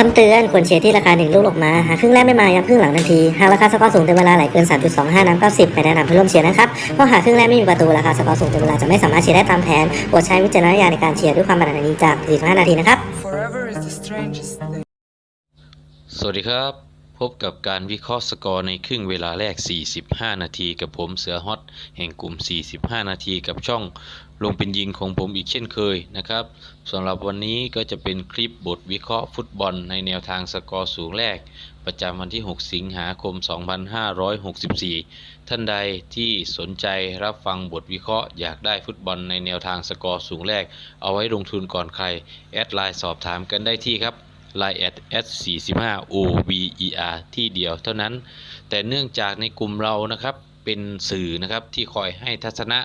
คำเตือนควรเชียร์ที่ราคาหนึ่งลูกออกมา หากครึ่งแรกไม่มายังครึ่งหลังทันที หากราคาสกอร์สูงเต็มเวลาไหลเกิน 3.25 น้ำ90ไม่แนะนำให้ร่วมเชียร์นะครับเพราะหากครึ่งแรกไม่มีประตูราคาสกอร์สูงเต็มเวลาจะไม่สามารถเชียร์ได้ตามแผนโปรดใช้วิจารณญาณในการเชียร์ด้วยความบันดาลจาก45นาทีนะครับ สวัสดีครับ พบกับการวิเคราะห์สกอร์ในครึ่งเวลาแรก 45 นาที กับผมเสือฮอตแห่งกลุ่ม 45 นาทีกับช่อง ลงเป็นยิงของผมอีกเช่นเคยนะครับสำหรับวันนี้ก็จะเป็นคลิปบทวิเคราะห์ฟุตบอลในแนวทางสกอร์สูงแรก ประจำวันที่ 6 สิงหาคม 2564 ท่านใดที่สนใจรับฟังบทวิเคราะห์อยากได้ฟุตบอลในแนวทางสกอร์สูงแรก เอาไว้ลงทุนก่อนใคร แอดไลน์สอบถามกันได้ที่ครับ Line แอด s 45 over ที่เดียวเท่านั้น แต่เนื่องจากในกลุ่มเรานะครับ เป็นสื่อนะครับที่คอยให้ทัศนะ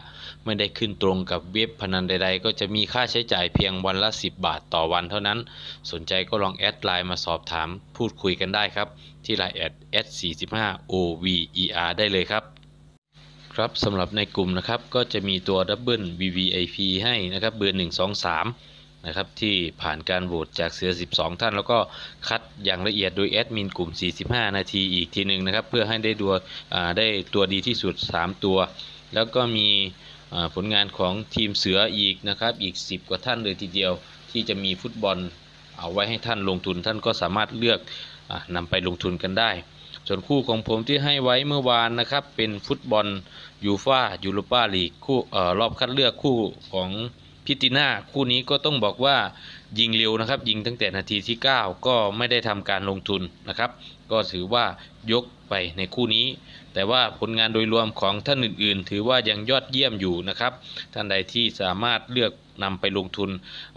ไม่ได้ขึ้นตรงกับเว็บพนันใด ๆ ก็จะมีค่าใช้จ่ายเพียงวันละ 10 บาทต่อวันเท่านั้น สนใจก็ลองแอดไลน์มาสอบถามพูดคุยกันได้ครับ ที่ Line แอด s 45 over ได้เลยครับครับสำหรับในกลุ่มนะครับก็จะมีตัวดับเบิล VVIP ให้นะครับเบอร์1 2 3 นะครับที่ผ่านการโหวตจากเสือ 12 ท่าน แล้วก็คัดอย่างละเอียดโดยแอดมินกลุ่ม 45 นาทีอีกทีหนึ่งนะครับ เพื่อให้ได้ดูได้ตัวดีที่สุด 3 ตัว แล้วก็มีผลงานของทีมเสืออีกนะครับอีก 10 กว่าท่านเลยทีเดียวที่จะมีฟุตบอลเอาไว้ให้ท่านลงทุนท่านก็สามารถเลือกอนำไปลงทุนกันได้ ส่วนคู่ของผมที่ให้ไว้เมื่อวานนะครับเป็นฟุตบอลยูฟ่ายูโรปาลีกคู่รอบคัดเลือกคู่ของ พิติน่าคู่นี้ก็ต้องบอกว่ายิงเร็วนะครับ ยิงตั้งแต่นาทีที่ 9 ก็ไม่ได้ทำการลงทุนนะครับ ก็ถือว่ายกไปในคู่นี้ แต่ว่าผลงานโดยรวมของท่านอื่น ๆ ถือว่ายังยอดเยี่ยมอยู่นะครับ ท่านใดที่สามารถเลือกนำไปลงทุน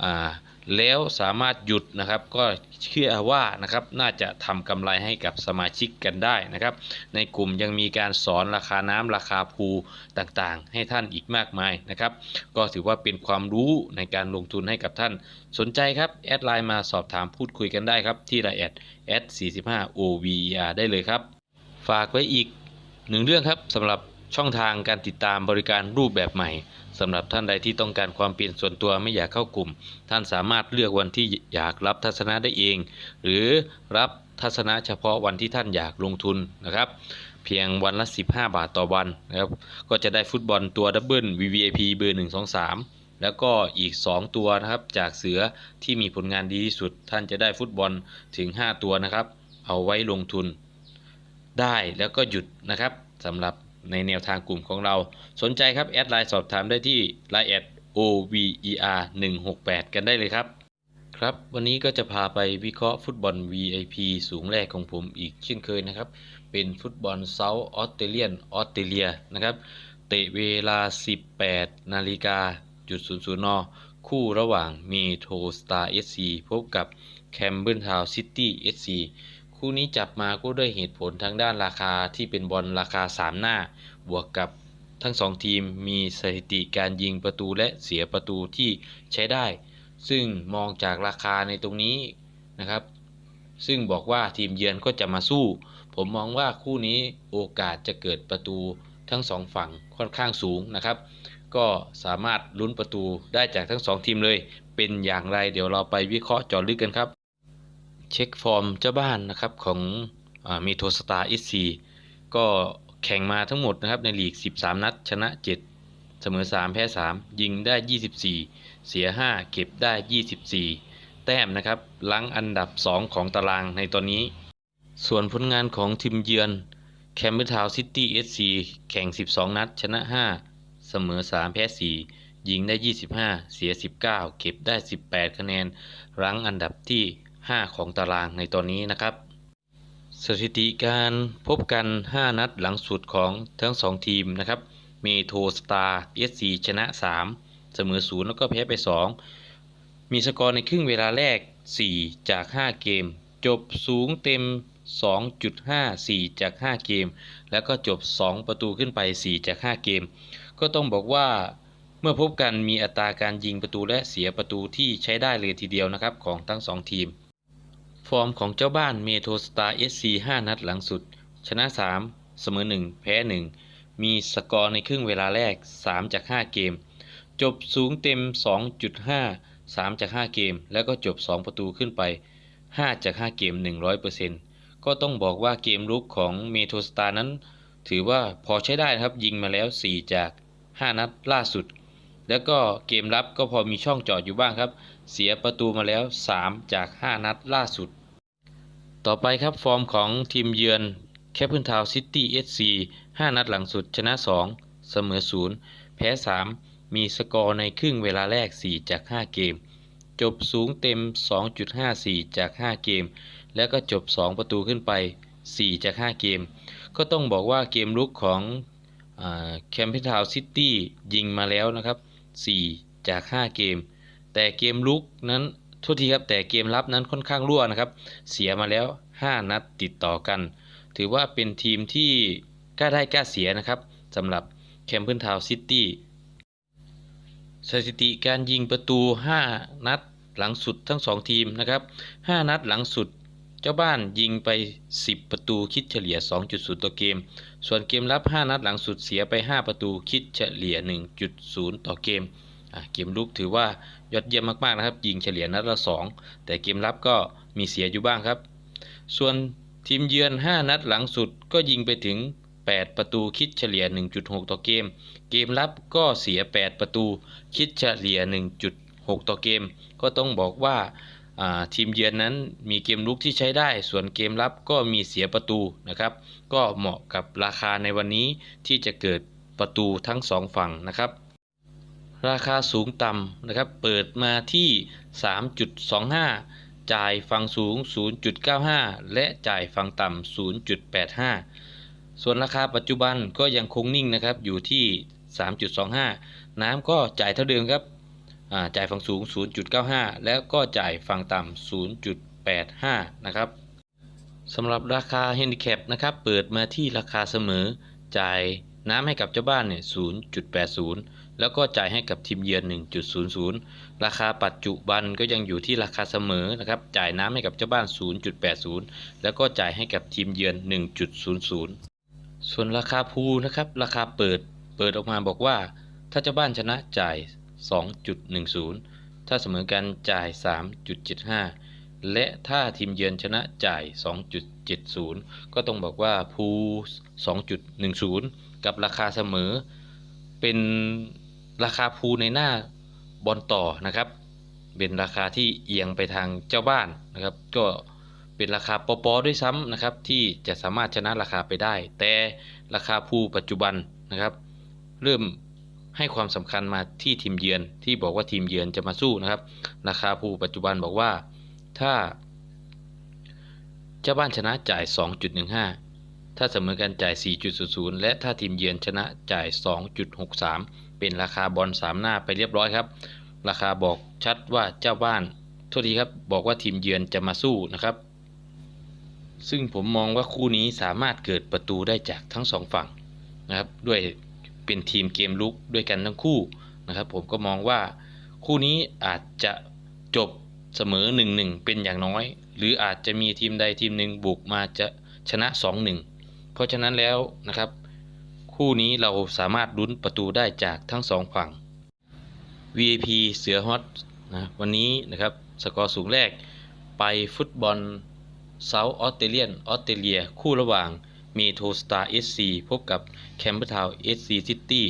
อ่า แล้วสามารถหยุดนะครับก็เชื่อว่านะครับน่าจะทำกำไรให้กับสมาชิกกันได้นะครับ ในกลุ่มยังมีการสอนราคาน้ำราคาภูต่างๆ ให้ท่านอีกมากมายนะครับ ก็ถือว่าเป็นความรู้ในการลงทุนให้กับท่านสนใจครับ แอดไลน์มาสอบถามพูดคุยกันได้ครับ ที่ไลน์แอดแอด45 OVR ได้เลยครับ ฝากไว้อีกหนึ่งเรื่องครับสำหรับช่องทางการติดตามบริการรูปแบบใหม่ สำหรับท่านใดที่ต้องการความเปลี่ยนส่วนตัวไม่อยากเข้ากลุ่ม ท่านสามารถเลือกวันที่อยากรับทัศนะได้เอง หรือรับทัศนะเฉพาะวันที่ท่านอยากลงทุนนะครับเพียงวันละ 15 บาทต่อวันนะครับก็จะได้ฟุตบอลตัวดับเบิล VVIP เบอร์ 1 2 3 แล้วก็อีก 2 ตัวนะครับจากเสือที่มีผลงานดีที่สุด ท่านจะได้ฟุตบอลถึง 5 ตัวนะครับ เอาไว้ลงทุนได้แล้วก็หยุดนะครับสำหรับ ในแนวทางกลุ่มของเรา สนใจครับแอดไลน์สอบถามได้ที่ Line แอด OVER 168กันได้เลยครับ ครับ วันนี้ก็จะพาไปวิเคราะห์ฟุตบอล VIP สูงแรกของผมอีกเช่นเคยนะครับ เป็นฟุตบอลเซาท์ออสเตรเลียนออสเตรเลียนะครับ เตะเวลา 18 นาฬิกาจุด00นคู่ระหว่างเมโทรสตาร์เอสซีพบกับแคมเบิลทาวซิตี้เอสซีคู่นี้จับมาก็ด้วยเหตุผลทางด้านราคาที่เป็นบอลราคา 3 หน้า บวกกับทั้งสองทีมมีสถิติการยิงประตูและเสียประตูที่ใช้ได้ ซึ่งมองจากราคาในตรงนี้นะครับ ซึ่งบอกว่าทีมเยือนก็จะมาสู้ ผมมองว่าคู่นี้โอกาสจะเกิดประตูทั้งสองฝั่งค่อนข้างสูงนะครับ ก็สามารถลุ้นประตูได้จากทั้งสองทีมเลย เป็นอย่างไรเดี๋ยวเราไปวิเคราะห์จอลึกกันครับ เช็คฟอร์มเจ้าบ้านนะครับของมีโทสตาร์อีซีก็ แข่งมาทั้งหมดนะครับในลีก 13 นัด ชนะ 7 เสมอ 3 แพ้ 3 ยิงได้ 24 เสีย 5 เก็บได้ 24 แต้มนะครับลังอันดับ 2 ของตารางในตอนนี้ ส่วนผลงานของทีมเยือนแคมเบอร์ทาวซิตี้เอสซีแข่ง 12 นัด ชนะ 5 เสมอ 3 แพ้ 4 ยิงได้ 25 เสีย 19 เก็บได้ 18 คะแนนรั้งอันดับที่ 5 ของตารางในตอนนี้นะครับ สถิติการพบกัน 5 นัดหลังสุดของทั้ง 2 ทีมนะครับ เมโทสตาร์เอสซีชนะ 3 เสมอ 0 แล้วก็แพ้ไป 2 มีสกอร์ในครึ่งเวลาแรก 4 จาก 5 เกม จบสูงเต็ม 2.54 จาก 5 เกม แล้วก็จบ 2 ประตูขึ้นไป 4 จาก 5 เกม ก็ต้องบอกว่าเมื่อพบกันมีอัตราการยิงประตูและเสียประตูที่ใช้ได้เลยทีเดียวนะครับของทั้ง 2 ทีม ฟอร์มของเจ้าบ้านเมโทรสตาร์เอสซี5นัดหลังสุด ชนะ 3 เสมอ 1 แพ้ 1 มีสกอร์ในครึ่งเวลาแรก 3 จาก 5 เกม จบสูงเต็ม 2.5 3 จาก 5 เกม แล้วก็จบ 2 ประตูขึ้นไป 5 จาก 5 เกม 100%ก็ต้องบอกว่าเกมลุกของเมโทสตาร์นั้น ถือว่าพอใช้ได้นะครับยิงมาแล้ว 4 จาก 5 นัดล่าสุด แล้วก็เกมรับก็พอมีช่องจอดอยู่บ้างครับ เสียประตูมาแล้ว 3 จาก 5 นัดล่าสุด ต่อไปครับฟอร์มของทีมเยือนแคปเปิลทาวซิตี้เอสซี5นัดหลังสุดชนะ 2 เสมอ 0 แพ้ 3 มีสกอร์ในครึ่งเวลาแรก 4 จาก 5 เกม จบสูงเต็ม 2.54 จาก 5 เกม แล้วก็จบ 2 ประตูขึ้นไป 4 จาก 5 เกม ก็ต้องบอกว่าเกมลุกของแคมเปญทาวซิตี้ยิงมาแล้วนะครับ 4 จาก 5 เกม แต่เกมลุกนั้น ทษทีครับแต่เกมรับนั้นค่อนข้างรั่วนะครับ เสียมาแล้ว 5 นัดติดต่อกัน ถือว่าเป็นทีมที่กล้าได้กล้าเสียนะครับสำหรับแคมเปญทาวซิตี้สถิติการยิงประตู 5 นัดหลังสุดทั้ง 2 ทีมนะครับ 5 นัดหลังสุดเจ้าบ้านยิงไป 10 ประตูคิดเฉลี่ย 2.0 ต่อเกม ส่วนเกมรับ 5 นัดหลังสุดเสียไป 5 ประตูคิดเฉลี่ย 1.0 ต่อเกมเกมลุกถือว่า ยอดเยี่ยมมากๆนะครับยิงเฉลี่ยนัดละ 2 แต่เกมรับก็มีเสียอยู่บ้างครับ ส่วนทีมเยือน 5 นัดหลังสุดก็ยิงไปถึง 8 ประตูคิดเฉลี่ย 1.6 ต่อเกม เกมรับก็เสีย 8 ประตูคิดเฉลี่ย 1.6 ต่อเกม ก็ต้องบอกว่าทีมเยือนนั้นมีเกมลุกที่ใช้ได้ ส่วนเกมรับก็มีเสียประตูนะครับ ก็เหมาะกับราคาในวันนี้ที่จะเกิดประตูทั้งสองฝั่งนะครับ ราคาสูงต่ำนะครับ เปิดมาที่ 3.25 จ่ายฝั่งสูง 0.95 และจ่ายฝั่งต่ำ 0.85 ส่วนราคาปัจจุบันก็ยังคงนิ่งนะครับ อยู่ที่ 3.25 น้ำก็จ่ายเท่าเดิมครับอ่าจ่ายฝั่งสูง 0.95 แล้วก็จ่ายฝั่งต่ำ 0.85 นะครับสำหรับราคาเฮนดิแคปนะครับ เปิดมาที่ราคาเสมอ จ่าย น้ำให้กับเจ้าบ้านเนี่ย0.80 แล้วก็จ่ายให้กับทีมเยือน 1.00 ราคาปัจจุบันก็ยังอยู่ที่ราคาเสมอนะครับ จ่ายน้ำให้กับเจ้าบ้าน 0.80 แล้วก็จ่ายให้กับทีมเยือน 1.00 ส่วนราคาพูนะครับ ราคาเปิด เปิดออกมาบอกว่า ถ้าเจ้าบ้านชนะจ่าย 2.10 ถ้าเสมอกันจ่าย 3.75 และถ้าทีมเยือนชนะจ่าย 2.70 ก็ต้องบอกว่าพู2.10 กับราคาเสมอ เป็นราคาพูในหน้าบอลต่อนะครับ เป็นราคาที่เอียงไปทางเจ้าบ้านนะครับ ก็เป็นราคาปอปอด้วยซ้ำนะครับ ที่จะสามารถชนะราคาไปได้ แต่ราคาพูปัจจุบันนะครับ เริ่มให้ความสำคัญมาที่ทีมเยือนที่บอกว่าทีมเยือนจะมาสู้นะครับ ราคาพูปัจจุบันบอกว่าถ้าเจ้าบ้านชนะจ่าย 2.15 ถ้าเสมอกันจ่าย 4.00 และถ้าทีมเยือนชนะจ่าย 2.63 เป็นราคาบอล3 หน้าไปเรียบร้อยครับ ราคาบอกชัดว่าเจ้าบ้านโทษทีครับบอกว่าทีมเยือนจะมาสู้นะครับ ซึ่งผมมองว่าคู่นี้สามารถเกิดประตูได้จากทั้งสองฝั่งนะครับด้วยเป็นทีมเกมลุกด้วยกันทั้งคู่นะครับผมก็มองว่าคู่นี้อาจจะจบเสมอ 1-1 เป็นอย่างน้อย หรืออาจจะมีทีมใดทีมหนึ่งบุกมาจะชนะ 2-1 เพราะฉะนั้นแล้วนะครับ คู่นี้เราสามารถลุ้นประตูได้จากทั้งสองฝั่ง VIP เสือฮอตนะวันนี้นะครับสกอร์สูงแรกไปฟุตบอลเซาท์ออสเตรเลียนออสเตรเลีย คู่ระหว่างเมโทสตาร์เอสซีพบกับแคมเบอร์ทาวเอสซีซิตี้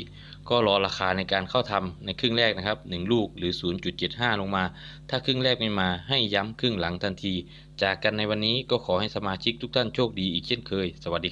ก็รอราคาในการเข้าทำในครึ่งแรกนะครับ 1 ลูกหรือ 0.75 ลงมา ถ้าครึ่งแรกไม่มาให้ย้ำครึ่งหลังทันที จากกันในวันนี้ก็ขอให้สมาชิกทุกท่านโชคดีอีกเช่นเคย สวัสดีครับ